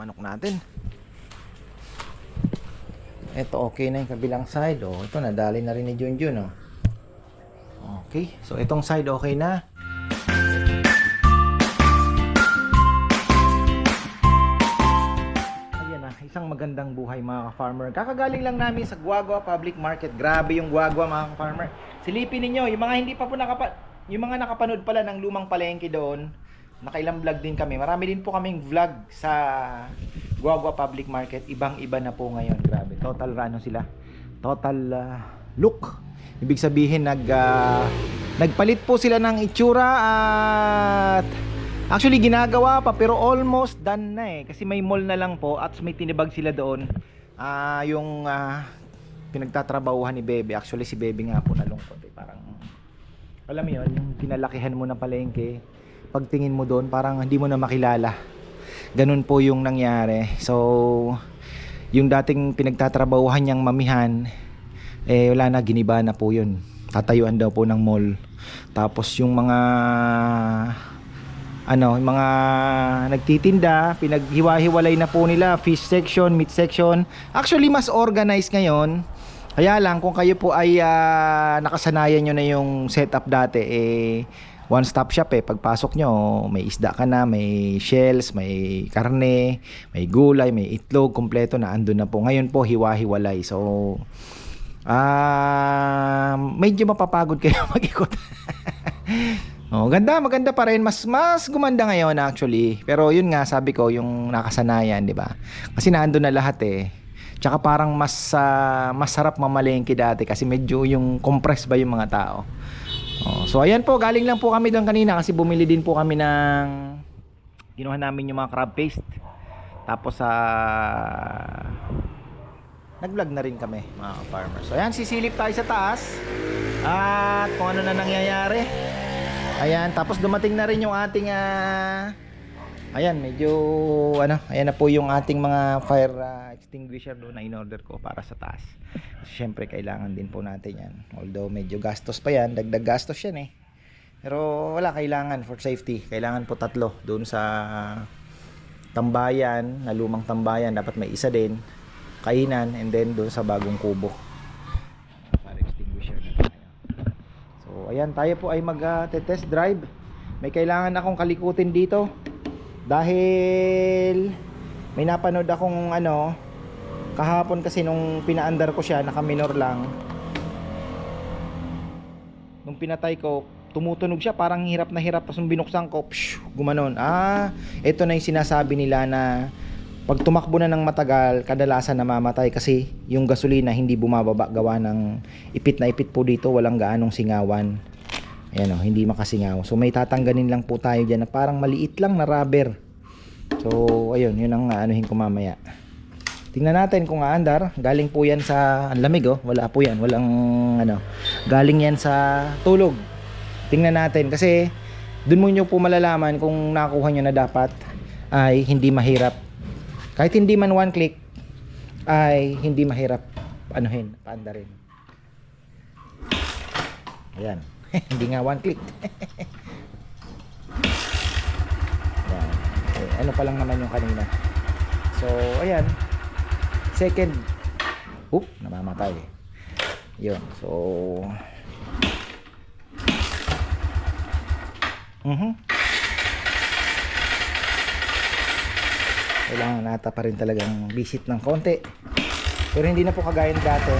manok natin. Ito okay na yung kabilang side. Oh, ito nadali na rin ni Junjun. Oh. Okay. So itong side okay na. Na, isang magandang buhay mga ka-farmer. Kakagaling lang namin sa Guagua Public Market. Grabe yung Guagua mga ka-farmer. Silipin ninyo, yung mga hindi pa po nakapa yung mga nakapanood pala ng lumang palengke doon, nakailang vlog din kami. Marami din po kaming vlog sa Guagua Public Market. Ibang-iba na po ngayon. Grabe. Total ano sila? Total ah, look. Ibig sabihin nag ah, nagpalit po sila ng itsura at actually ginagawa pa pero almost done na eh kasi may mall na lang po at may tinibag sila doon. Ah, yung ah, pinagtatrabahuhan ni Bebe. Actually si Bebe nga po nalungkot eh. Parang alam mo yun, yung pinalakihan mo na palengke, pagtingin mo doon, parang hindi mo na makilala. Ganun po yung nangyari. So, yung dating pinagtatrabahuhan niyang mamihan, eh wala na, giniba na po yun. Tatayuan daw po ng mall. Tapos yung mga ano, yung mga nagtitinda, pinaghiwa-hiwalay na po nila, fish section, meat section. Actually, mas organized ngayon. Kaya lang, kung kayo po ay ah, nakasanayan nyo na yung setup dati, eh, one stop shop eh. Pagpasok nyo, may isda ka na, may shells, may karne, may gulay, may itlog, kompleto na andun na po. Ngayon po, hiwa-hiwalay. So, ah, medyo mapapagod kayo mag-ikot. Oh, ganda, maganda pa rin. Mas mas gumanda ngayon actually. Pero yun nga sabi ko, yung nakasanayan, 'di ba? Kasi naandun na lahat eh. Tsaka parang mas ah, masarap mamalengke dati kasi medyo yung compress ba yung mga tao. Oh, so ayan po, galing lang po kami doon kanina kasi bumili din po kami ng kinuha namin yung mga crab paste. Tapos sa nag-vlog na rin kami mga farmers. So ayan, sisilip tayo sa taas. At kung ano na nangyayari. Ayan, tapos dumating na rin yung ating ah, Ayan, medyo ano, ayan na po yung ating mga fire ah, extinguisher doon na in-order ko para sa taas. Kasi syempre kailangan din po natin 'yan. Although medyo gastos pa 'yan, dagdag gastos 'yan eh. Pero wala kailangan for safety. Kailangan po tatlo doon sa tambayan, na lumang tambayan, dapat may isa din kainan and then doon sa bagong kubo. Fire extinguisher na tayo. So, ayan, tayo po ay mag-test drive. May kailangan akong kalikutin dito. Dahil may napanood akong ano, kahapon kasi nung pinaandar ko siya, naka-minor lang. Nung pinatay ko, tumutunog siya, parang hirap na hirap. Tapos nung binuksan ko, psh, gumanon. Ah, ito na yung sinasabi nila na pag tumakbo na ng matagal, kadalasan namamatay kasi yung gasolina hindi bumababa gawa ng ipit na ipit po dito, walang gaanong singawan. Ayan o, hindi makasingaw. So may tatangganin lang po tayo dyan na parang maliit lang na rubber. So ayun, yun ang anuhin ko mamaya. Tingnan natin kung aandar. Galing po yan sa ang lamig oh. Wala po yan. Walang ano. Galing yan sa tulog. Tingnan natin kasi dun mo nyo po malalaman kung nakuha nyo na dapat ay hindi mahirap. Kahit hindi man one click ay hindi mahirap anuhin, paandarin. Ayan. hindi nga one click. Ayan. Eh, ano pa lang naman yung kanina. So, ayan. Second. Oop, namamatay. Yun. So, Mhm. Kailangan nata pa rin talagang visit ng konti. Pero hindi na po kagaya ng dati.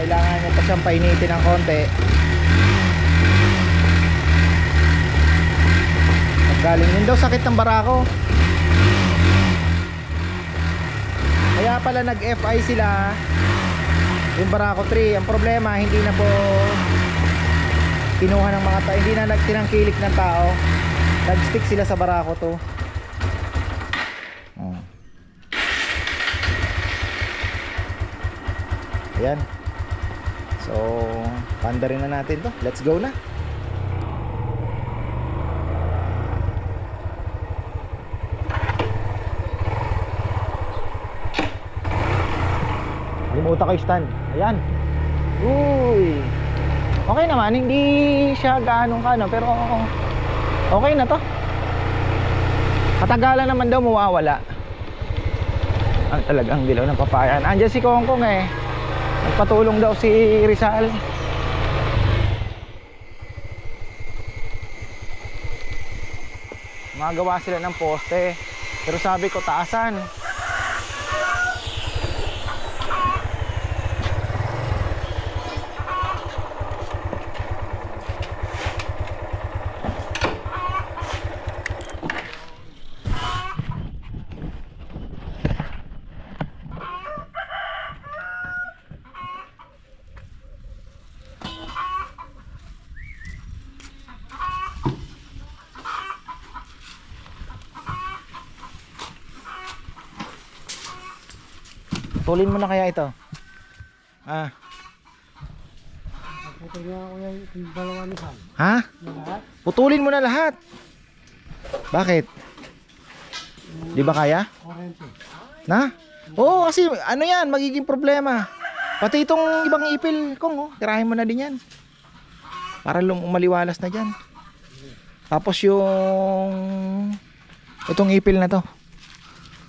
Kailangan nyo pa siyang painitin ng konti. Galing yun daw sakit ng barako. Kaya pala nag-FI sila yung Barako 3. Ang problema hindi na po kinuha ng mga tao, hindi na nagtinangkilik ng tao. Nag-stick sila sa Barako to. Oh. Ayan. So, panda rin na natin to. Let's go na. Limutan ko yung stand. Ayan. Uy. Okay naman, hindi siya gaano ka, no? Pero okay na to. Katagalan naman daw mawawala. Ang talagang dilaw ng papaya. Andiyan si Kongkong eh. Nagpatulong daw si Rizal. Magawa sila ng poste. Pero sabi ko, taasan. Tulin mo na kaya ito. Ah, nga ako yung yung dalawa ni Sam. ha? Na? Putulin mo na lahat. Bakit? Di ba kaya? Na? Oo, kasi ano yan, magiging problema. Pati itong ibang ipil kong, oh, tirahin mo na din yan. Para lum maliwalas na dyan. Tapos yung itong ipil na to.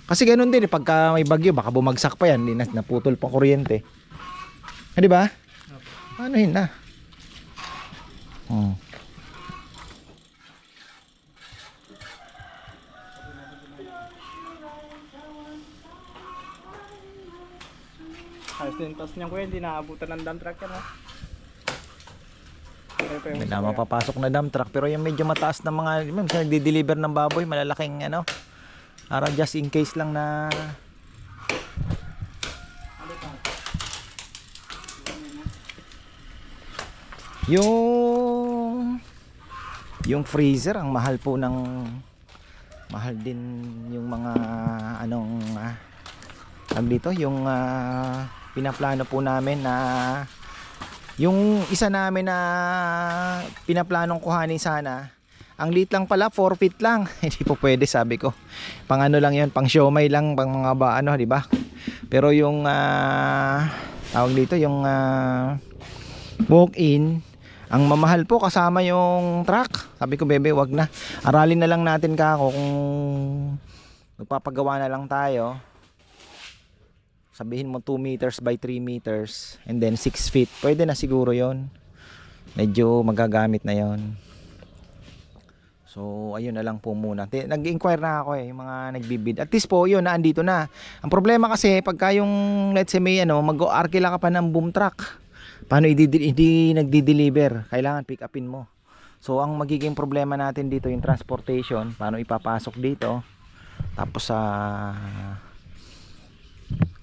Kasi ganun din, eh, pagka may bagyo, baka bumagsak pa yan, na, naputol pa kuryente. Ah, di ba? Ano yun na? Hmm. Ayos din tas niyan kuya, hindi naabutan ng dump truck yan ha. May na mapapasok na dump truck pero yung medyo mataas na mga minsan nagdi-deliver ng baboy malalaking ano para just in case lang na yung yung freezer ang mahal po ng mahal din yung mga anong ah, tawag dito? Yung ah, pinaplano po namin na yung isa namin na pinaplanong kuhanin sana, ang lit lang pala, 4 feet lang. Hindi po pwede sabi ko. Pang ano lang 'yon, pang siomay lang, pang mga ba ano, 'di ba? Pero yung ah, tawag dito, yung ah, walk-in, ang mamahal po kasama yung truck. Sabi ko, bebe, wag na. Aralin na lang natin ka kung magpapagawa na lang tayo sabihin mo 2 meters by 3 meters and then 6 feet pwede na siguro yon medyo magagamit na yon so ayun na lang po muna. Nag-inquire na ako eh yung mga nagbibid. At least po yun na andito na. Ang problema kasi pagka yung let's say may ano mag-arkila ka pa ng boom truck paano hindi, hindi nagdi-deliver kailangan pick upin mo. So ang magiging problema natin dito yung transportation paano ipapasok dito? Tapos sa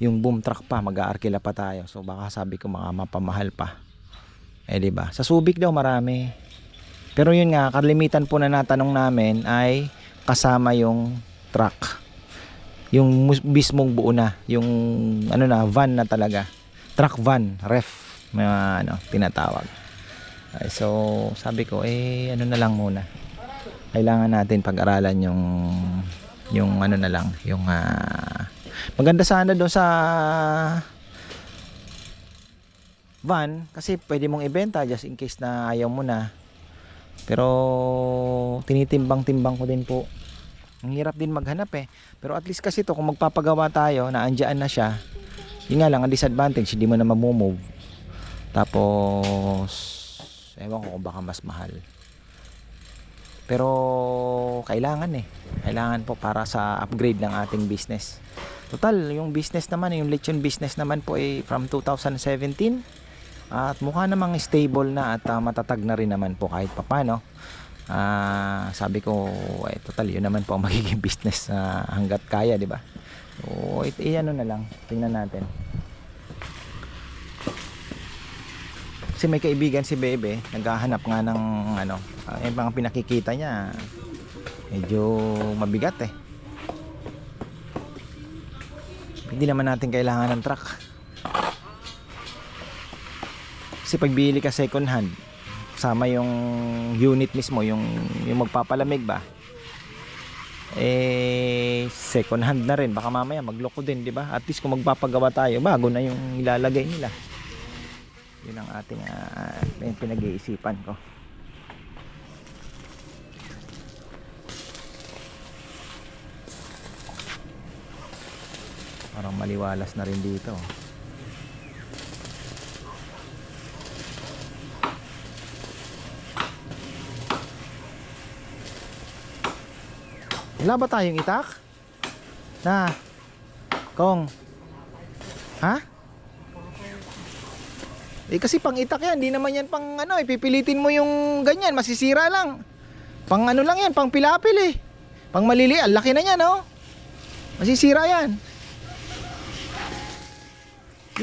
yung boom truck pa mag-aarkila pa tayo. So baka sabi ko mga mapamahal pa. Eh di ba? Sa Subic daw marami pero yun nga kalimitan po na natanong namin ay kasama yung truck. Yung mismong buo na yung ano na van na talaga. Truck van ref mga ano tinatawag. Ay, so sabi ko eh ano na lang muna. Kailangan natin pag-aralan yung yung ano na lang yung ah, maganda sana doon sa van kasi pwede mong ibenta just in case na ayaw mo na pero tinitimbang-timbang ko din po. Ang hirap din maghanap eh. Pero at least kasi to kung magpapagawa tayo na andyan na siya yun nga lang ang disadvantage hindi mo na mamumove. Tapos ewan ko kung baka mas mahal. Pero kailangan eh. Kailangan po para sa upgrade ng ating business. Total yung business naman yung lechon business naman po ay from 2017 at mukha namang stable na at ah, matatag na rin naman po kahit papano. Ah, sabi ko eh total yun naman po ang magiging business na hanggat kaya di ba? So it, eh, ano na lang tingnan natin. Kasi may kaibigan si Bebe naghahanap nga ng ano ah, yung mga pinakikita niya medyo mabigat eh. Hindi naman natin kailangan ng truck kasi pagbili ka second hand sama yung unit mismo yung yung magpapalamig ba eh second hand na rin baka mamaya magloko din di ba at least kung magpapagawa tayo bago na yung ilalagay nila Yun ang ating pin- pinag-iisipan ko. Parang maliwalas na rin dito. Wala ba tayong itak? Na. Kong. Ha? Eh kasi pang itak yan, hindi naman yan pang ano, ipipilitin mo yung ganyan, masisira lang. Pang ano lang yan, pang pilapil eh. Pang malili, ang laki na yan, oh. Masisira yan.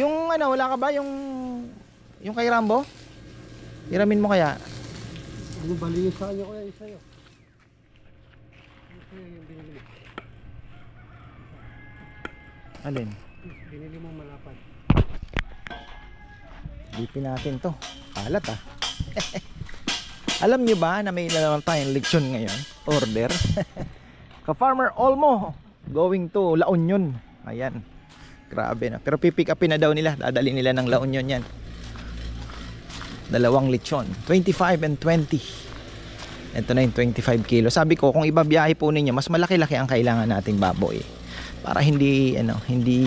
Yung ano, wala ka ba yung yung kay Rambo? Hiramin mo kaya? Ano bali sa kanya ko yan sa'yo? Yung binili. Alin? Binili mo malapad. Lipin natin to. Alat ah. Alam nyo ba na may na naman tayong leksyon ngayon? Order. Ka-farmer Olmo going to La Union. Ayan. Grabe na. Pero pipick upin na daw nila. Dadali nila ng La Union yan. Dalawang lechon. 25 and 20. Ito na yung 25 kilo. Sabi ko, kung ibabiyahe po ninyo, mas malaki-laki ang kailangan nating baboy. Para hindi, ano, hindi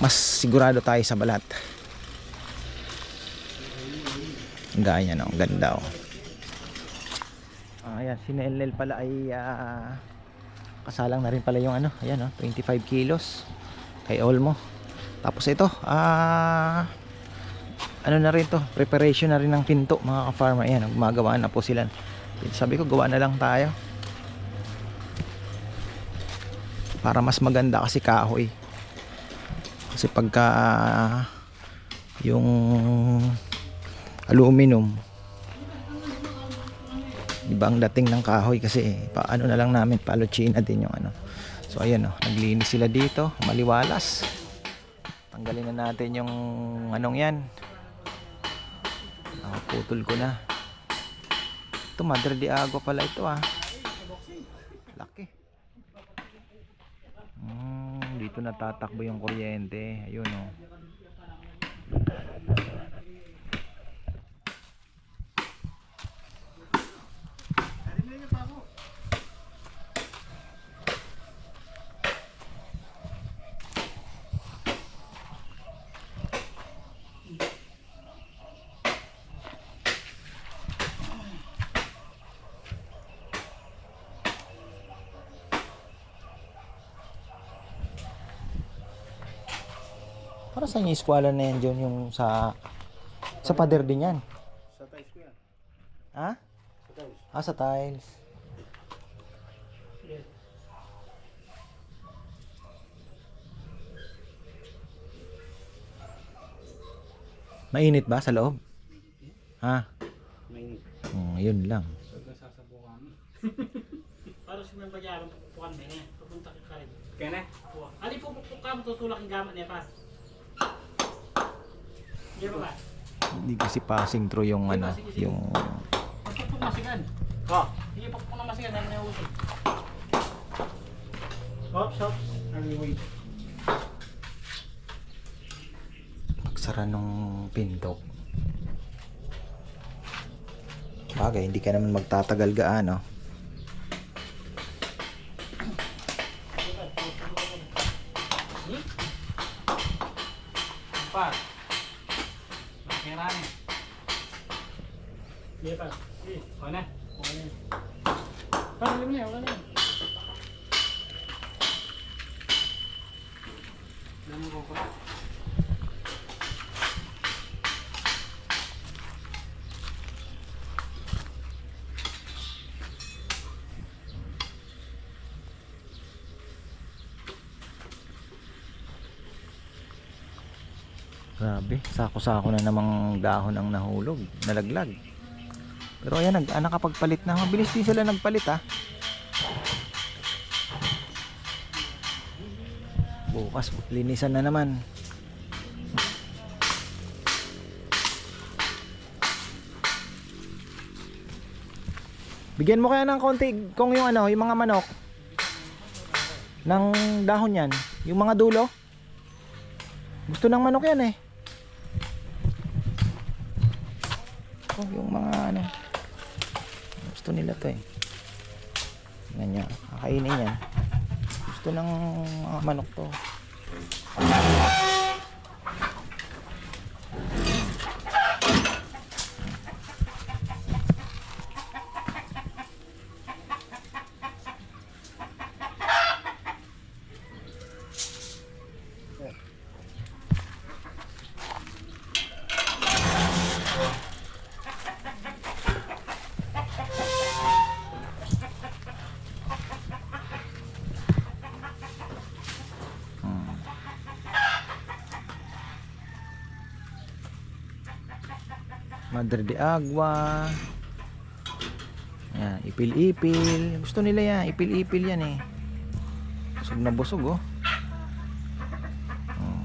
mas sigurado tayo sa balat. Gaya no, ganda oh. Ah, ayan, si Nelnel pala ay ah, kasalang na rin pala yung ano, ayan oh, 25 kilos kay Olmo. Tapos ito, ah ano na rin to, preparation na rin ng pinto mga ka-farmer. Ayan, gumagawa na po sila. Sabi ko, gawa na lang tayo. Para mas maganda kasi kahoy. Kasi pagka yung aluminum iba ang dating ng kahoy kasi paano na lang namin paluchina din yung ano. So ayan oh, naglinis sila dito, maliwalas. Tanggalin na natin yung anong 'yan. Nakaputol ko na. Ito Madre de Agua pala ito ah. Laki. Mm, dito natatakbo yung kuryente. Ayun oh. Sa yung eskwela na yan John yung sa sa pader din yan. Sa tais ko yan. Ha? Sa tais. Ah, sa tiles. Mainit ba sa loob? Ha? May Hmm, yun lang. Para sa mga bayaran pupukan din eh. Pupunta ka rin. Kaya na? Ali po ka mo tutulak ang gamit niya pa. Hindi kasi passing through yung ano, yung Pagpupok masigan. Oh. Hindi pagpupok na masigan. Ano yung uso? Hops, hops. Anyway. pagsara nung pinto. Bagay, hindi ka naman magtatagal gaano. Di ba? Di. O na. O na. Parang alam niya. Wala na. yan. Alam mo ko pa. Grabe, sako-sako na namang dahon ang nahulog, nalaglag. Pero ayan, nag, ah, nakapagpalit na. Mabilis din sila nagpalit ha. Bukas, linisan na naman. Bigyan mo kaya ng konti kung yung ano, yung mga manok ng dahon yan. Yung mga dulo. Gusto ng manok yan eh. Oh, yung mga ano. Gusto nila to eh. Tingnan nyo, kakainin yan. Gusto ng mga manok to. Madre de Agua. Yan, ipil-ipil. Gusto nila yan, ipil-ipil yan eh. Busog na busog oh. Oh.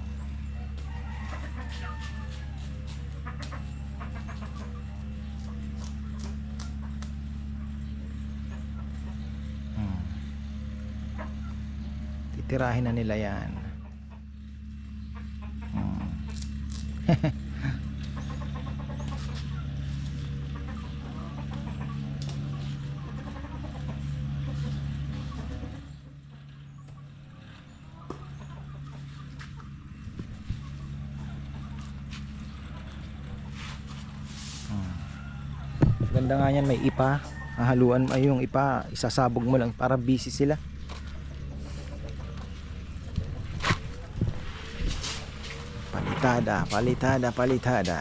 Hmm. Titirahin na nila yan. Hmm. Ganda nga yan, may ipa. Hahaluan ay yung ipa, isasabog mo lang para busy sila. Palitada, palitada, palitada.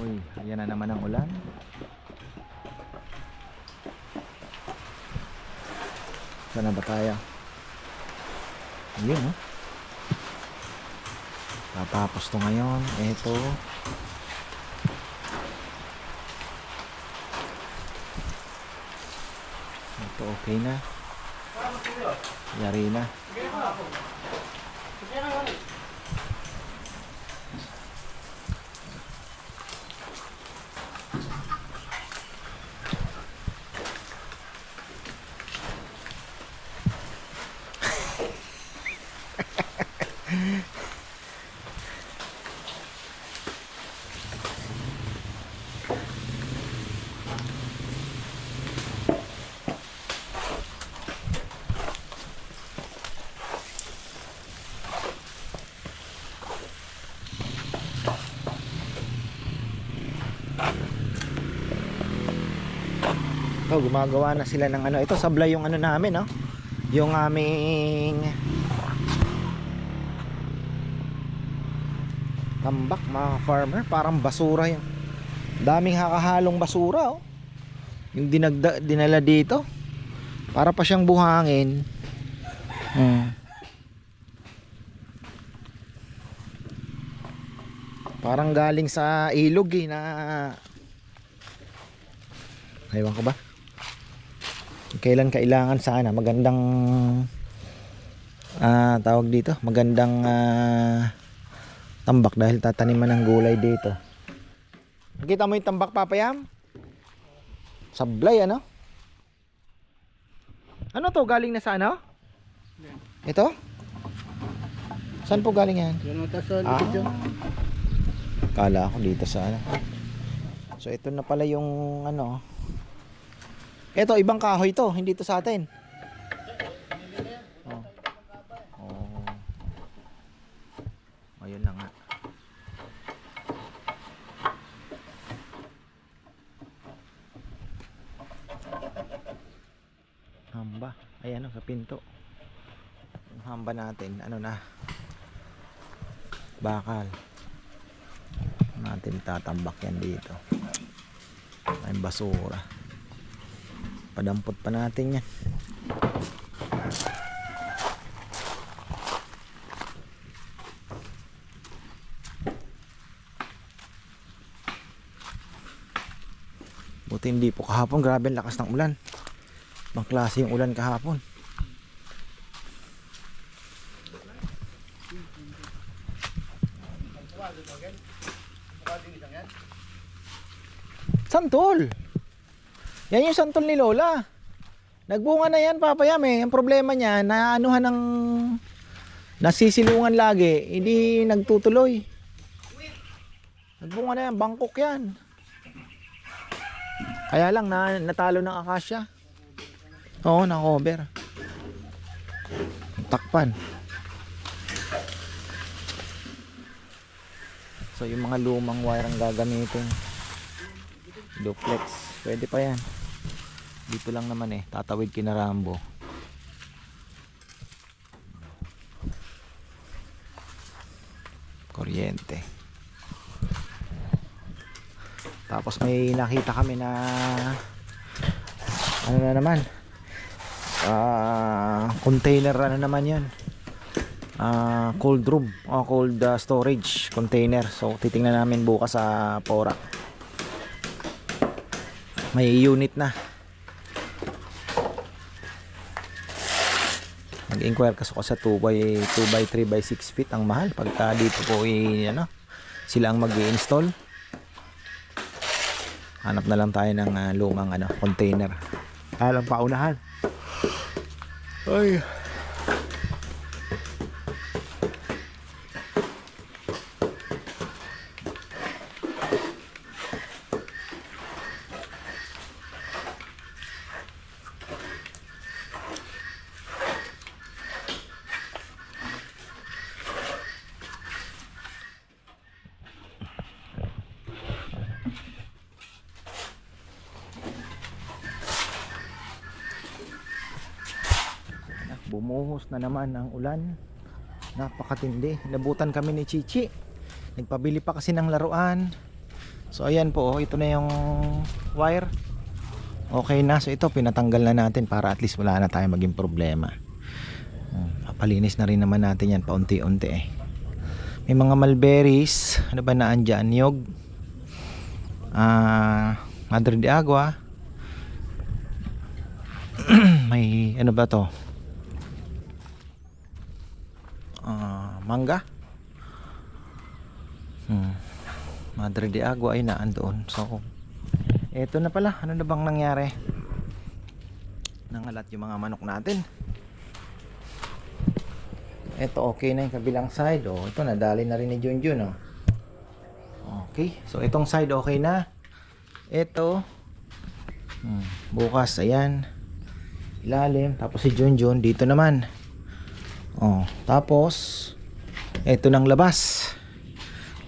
Uy, yan na naman ang ulan. Saan na ba tayo? Ayun, oh. Tatapos to ngayon. Ito. Ito okay na. Yari na. Ito, gumagawa na sila ng ano. Ito, sablay yung ano namin, no? Yung aming tambak, mga farmer. Parang basura yung daming hakahalong basura, oh. Yung dinagda, dinala dito. Para pa siyang buhangin. Hmm. Parang galing sa ilog eh na Ewan ko ba? Kailan kailangan sana magandang ah tawag dito, magandang ah, tambak dahil tataniman ng gulay dito. Nakita mo yung tambak papayam? Sablay ano? Ano to galing na sa ano? Ito? Saan po galing yan? Ah. Kala ko dito sa ano. So ito na pala yung ano. Ito ibang kahoy to, hindi to sa atin. Oh. Oh. Ayun na nga. Hamba. Ayan oh, sa pinto. Yung hamba natin, ano na. Bakal natin tatambak yan dito ay basura padampot pa natin yan. Buti hindi po kahapon. Grabe ang lakas ng ulan. Ibang klase yung ulan kahapon. Santol. Yan yung santol ni Lola. Nagbunga na yan, Papa Yame. Ang problema niya, na anuhan ng nasisilungan lagi, hindi nagtutuloy. Nagbunga na yan, Bangkok yan. Kaya lang, na, natalo ng akasya. Oo, na-cover. Takpan. So, yung mga lumang wire ang gagamitin. Duplex. Pwede pa yan. Dito lang naman eh. Tatawid kina Rambo. Kuryente. Tapos may nakita kami na ano na naman ah container ano naman yan ah cold room o cold ah, storage container so titingnan namin bukas sa Porak may unit na nag-inquire kasi ako sa 2 by 2 by 3 by 6 feet. Ang mahal. Pagka dito po i ano sila ang mag install hanap na lang tayo ng ah, lumang ano container. Alam paunahan. Ay Bumuhos na naman ang ulan. Napakatindi. Nabutan kami ni Chichi. Nagpabili pa kasi ng laruan. So ayan po, oh, ito na yung wire. Okay na. So ito pinatanggal na natin para at least wala na tayo maging problema. Hmm, Papalinis na rin naman natin yan paunti-unti eh. May mga mulberries. Ano ba na andyan? Niyog. Ah, Madre de Agua. May ano ba to? Ah, mangga. Hmm. Madre de Agua ay naandoon. So, eto na pala. Ano na bang nangyari? Nangalat yung mga manok natin. Eto okay na yung kabilang side. Oh, ito nadali na rin ni Junjun. Oh. Okay. So, itong side okay na. Ito. Hmm. Bukas, ayan. Ilalim. Tapos si Junjun dito naman. Oh, tapos ito nang labas.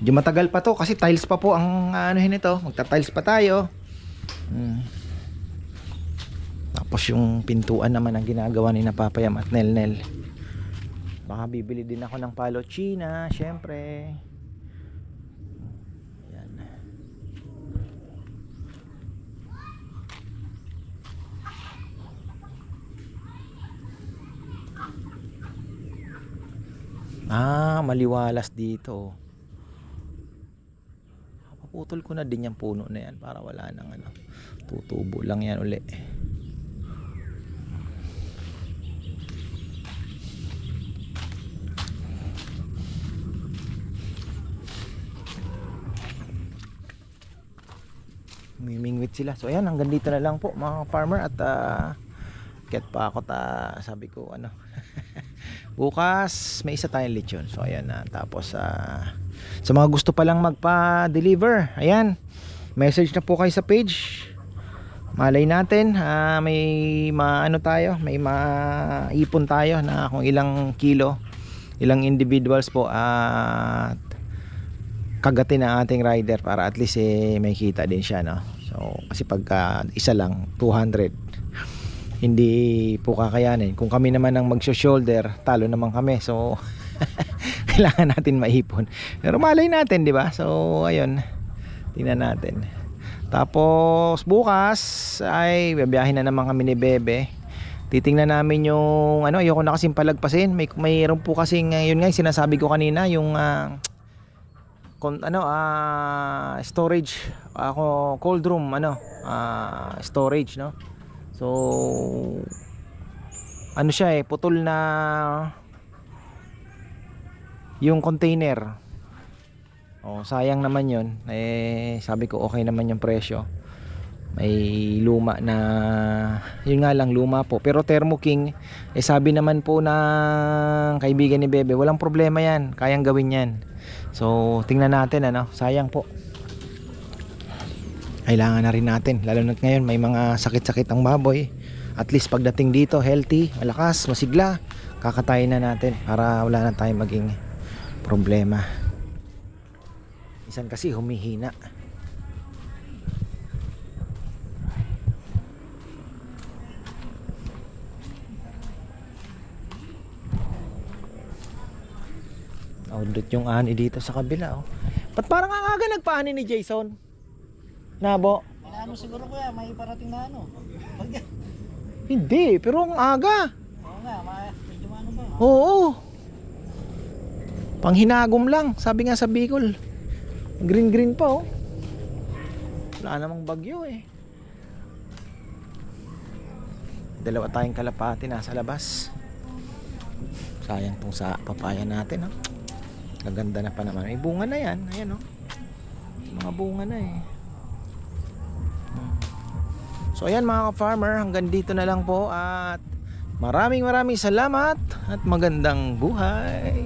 Medyo matagal pa to kasi tiles pa po ang anuhin nito. Magta-tiles pa tayo. Hmm. Tapos yung pintuan naman ang ginagawa ni na Papayam at Nelnel. Baka bibili din ako ng palo china, syempre. Yan. Ah, maliwalas dito. Paputol ko na din yung puno na yan para wala nang ano. Tutubo lang yan uli. Mimingwit sila. So ayan, hanggang dito na lang po mga farmer at uh, ket pa ako ta sabi ko ano bukas may isa tayong lechon. So ayan na. Tapos ah, sa mga gusto pa lang magpa-deliver ayan. Message na po kayo sa page. Malay natin ah, may maano tayo may maipon tayo na kung ilang kilo ilang individuals po at kagatin ang ating rider para at least eh, may kita din siya no? So kasi pagka isa lang 200 hindi po kakayanin. Kung kami naman ang magsho-shoulder, talo naman kami. So, kailangan natin maipon. Pero malay natin, di ba? So, ayun. Tingnan natin. Tapos, bukas ay babiyahin na naman kami ni Bebe. Titingnan namin yung ano, ayoko na kasing palagpasin. May mayroon po kasing uh, yun nga sinasabi ko kanina, yung ah, kon, ano ah storage ako cold room ano ah, storage no So ano siya eh, putol na yung container. Oh, sayang naman 'yon. Eh sabi ko okay naman yung presyo. may luma na yun nga lang luma po pero Thermo King eh sabi naman po ng kaibigan ni Bebe walang problema yan kayang gawin yan so tingnan natin ano sayang po kailangan na rin natin lalo na ngayon may mga sakit-sakit ang baboy at least pagdating dito healthy malakas masigla kakatayin na natin para wala na tayong maging problema Minsan kasi humihina. Outlet yung ani dito sa kabila oh. Ba't parang ang aga nagpaani ni Jason? Nabo? Ano siguro kuya, may parating na ano. Hindi, pero ang aga. oo nga, may, medyo ano ba? Oo. Panghinagom lang, sabi nga sa Bicol. Green green pa oh. Wala namang bagyo eh. Dalawa tayong kalapati nasa labas. Sayang tong sa papaya natin oh. Gaganda na pa naman. May bunga na yan. Ayan oh. Mga bunga na eh. So ayan mga ka-farmer, hanggang dito na lang po at Maraming maraming salamat at magandang buhay.